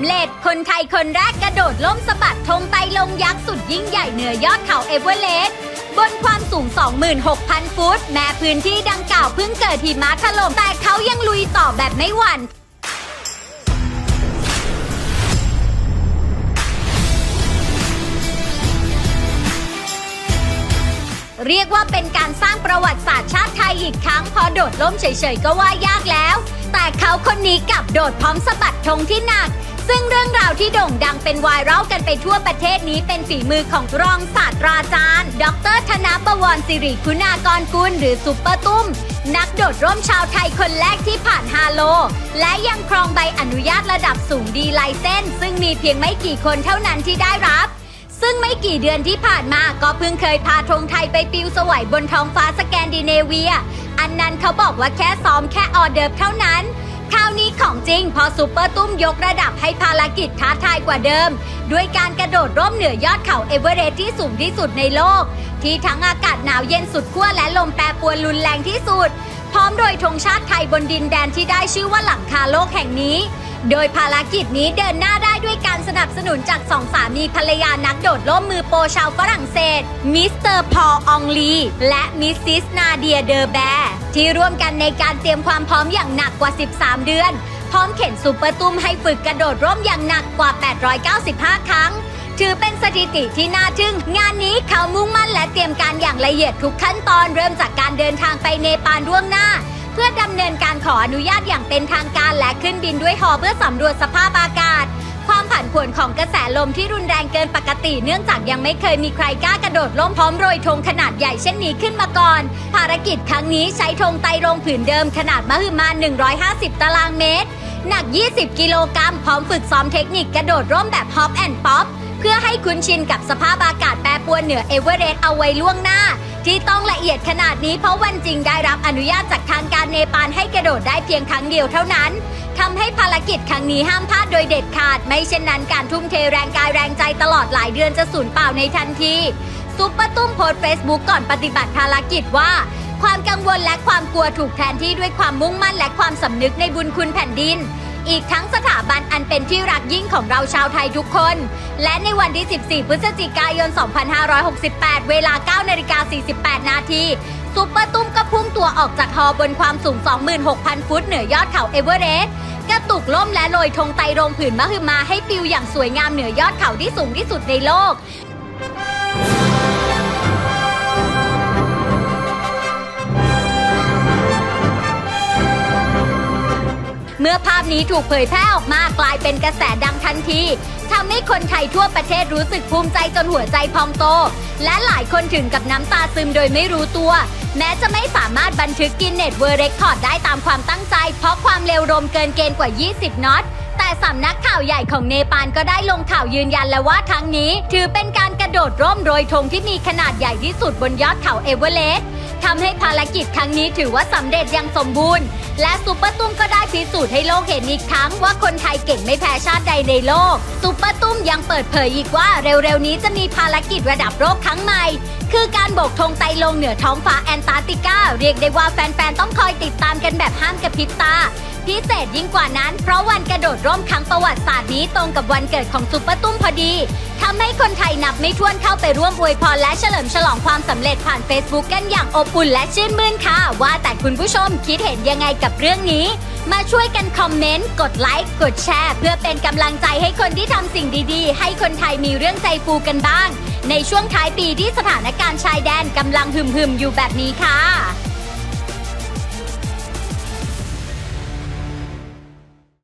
ำเร็จ คนไทยคนแรกกระโดดล่มสะบัดธงไตลงยักษ์สุดยิ่งใหญ่เหนือยอดเขาเอเวอเรสต์บนความสูง 26,000 ฟุต แม้พื้นที่ดังกล่าวเพิ่งเกิดหิมะถล่มแต่เขายังลุยต่อแบบไม่หวั่น เรียกว่าเป็นการสร้างประวัติศาสตร์ชาติไทยอีกครั้งพอโดดล่มเฉยๆก็ว่ายากแล้ว แต่เขาคนนี้กลับโดดพร้อมสะบัดธงที่หนัก ซึ่งเรื่องราวที่โด่งดังเป็นไวรัลกันไปทั่วประเทศนี้เป็นฝีมือของรองศาสตราจารย์ ดรธนบวรสิริคุณากรกุลหรือซุปเปอร์ตุ้ม นักโดดร่มชาวไทยคนแรกที่ผ่านฮาโล และยังครองใบอนุญาตระดับสูงดีไลเซนซึ่งมีเพียงไม่กี่คนเท่านั้นที่ได้รับ ซึ่งไม่กี่เดือนที่ผ่านมาก็เพิ่งเคยพาธงไทยไปปิวสวัยบนท้องฟ้าสแกนดิเนเวีย อันนั้นเขาบอกว่าแค่ซ้อมแค่ออเดิร์ฟเท่านั้น คราวนี้ของจริงพอซูเปอร์ตุ้มยกระดับให้ภารกิจท้าทายกว่าเดิม ด้วยการกระโดดร่มเหนือยอดเขาเอเวอเรสต์ที่สูงที่สุดในโลก ที่ทั้งอากาศหนาวเย็นสุดขั้วและลมแปรปรวนรุนแรงที่สุด พร้อมโดยธงชาติไทยบนดินแดนที่ได้ชื่อว่าหลังคาโลกแห่งนี้ โดยภารกิจนี้เดินหน้าได้ด้วยการสนับสนุนจากสองสามีภรรยานักโดดร่มมือโปรชาวฝรั่งเศส มิสเตอร์พอลอองลี และมิสซิสนาเดียเดอร์แบร์ที่ร่วมกันในการเตรียมความพร้อมอย่างหนักกว่า 13 เดือน พร้อมเข็นซูเปอร์ตุ้มให้ฝึกกระโดดร่มอย่างหนักกว่า 895 ครั้ง ถือเป็นสถิติที่น่าทึ่ง งานนี้เขามุ่งมั่นและเตรียมการอย่างละเอียดทุกขั้นตอนเริ่มจากการเดินทางไปเนปาลล่วงหน้า เพื่อดำเนินการขออนุญาตอย่างเป็นทางการและขึ้นบินด้วยฮอเพื่อสำรวจสภาพอากาศ ความผันผวนของกระแสลมที่รุนแรงเกินปกติ เนื่องจากยังไม่เคยมีใครกล้ากระโดดล่มพร้อมโรยธงขนาดใหญ่เช่นนี้ขึ้นมาก่อน ภารกิจครั้งนี้ใช้ธงไตรรงผืนเดิมขนาดมหึมา 150 ตารางเมตร หนัก 20 กิโลกรัมพร้อมฝึกซ้อมเทคนิคกระโดดร่มแบบฮอปแอนด์ป๊อปเพื่อให้คุ้นชินกับสภาพอากาศแปรปรวนเหนือเอเวอเรสต์เอาไว้ล่วงหน้า ที่ต้องละเอียดขนาดนี้เพราะวันจริงได้รับอนุญาตจากทางการเนปาลให้กระโดดได้เพียงครั้งเดียวเท่านั้นทำให้ภารกิจครั้งนี้ห้ามพลาดโดยเด็ดขาด ไม่เช่นนั้นการทุ่มเทแรงกายแรงใจตลอดหลายเดือนจะสูญเปล่าในทันทีซุปเปอร์ตุ้มโพสเฟซบุ๊กก่อนปฏิบัติภารกิจว่า ความกังวลและความกลัวถูกแทนที่ด้วยความมุ่งมั่นและความสำนึกในบุญคุณแผ่นดิน อีกทั้งสถาบันอันเป็นที่รักยิ่งของเราชาวไทยทุกคน และในวันที่ 14 พฤศจิกายน 2568 เวลา 9นาฬิกา48 นาทีซุปเปอร์ตุ้มก็พุ่งตัวออกจากฮอบนความสูง 26,000 ฟุตเหนือยอดเขาเอเวอเรสต์กระตุกล่มและโรยธงไตรงผืนมหึมาให้ปิวอย่างสวยงามเหนือยอดเขาที่สูงที่สุดในโลก เมื่อภาพนี้ถูกเผยแพร่ออกมากลายเป็นกระแสดังทันทีทำให้คนไทยทั่วประเทศรู้สึกภูมิใจจนหัวใจพองโต และหลายคนถึงกับน้ำตาซึมโดยไม่รู้ตัว แม้จะไม่สามารถบันทึกกินเน็ตเวอร์เรคคอร์ดได้ตามความตั้งใจ เพราะความเร็วลมเกินเกณฑ์กว่า 20 น็อต แต่สำนักข่าวใหญ่ของเนปาลก็ได้ลงข่าวยืนยันแล้วว่าครั้งนี้ ถือเป็นการกระโดดร่มโรยธงที่มีขนาดใหญ่ที่สุดบนยอดเขาเอเวอเรสต์ทำให้ภารกิจครั้งนี้ถือว่าสำเร็จอย่างสมบูรณ์ และซูเปอร์ตุ้มก็ได้พิสูจน์ให้โลกเห็นอีกครั้งว่าคนไทยเก่งไม่แพ้ชาติใดในโลกซูเปอร์ตุ้มยังเปิดเผยอีกว่าเร็วๆนี้จะมีภารกิจระดับโลกครั้งใหม่ คือการโบกธงไตลงเหนือท้องฟ้าแอนตาร์กติกา เรียกได้ว่าแฟนๆต้องคอยติดตามกันแบบห้ามกระพริบตา พิเศษยิ่งกว่านั้น เพราะวันกระโดดร่มครั้งประวัติศาสตร์นี้ตรงกับวันเกิดของซุปเปอร์ตุ้มพอดีทำให้คนไทยนับไม่ถ้วนเข้าไปร่วมอวยพรและเฉลิมฉลองความสำเร็จผ่าน Facebook กันอย่างอบอุ่นและชื่นมื่นค่ะ ว่าแต่คุณผู้ชมคิดเห็นยังไงกับเรื่องนี้ มาช่วยกันคอมเมนต์ กดไลค์ กดแชร์ เพื่อเป็นกำลังใจให้คนที่ทำสิ่งดีๆ ให้คนไทยมีเรื่องใจฟูกันบ้าง ในช่วงท้ายปีที่สถานการณ์ชายแดนกำลังหึมๆอยู่แบบนี้ค่ะ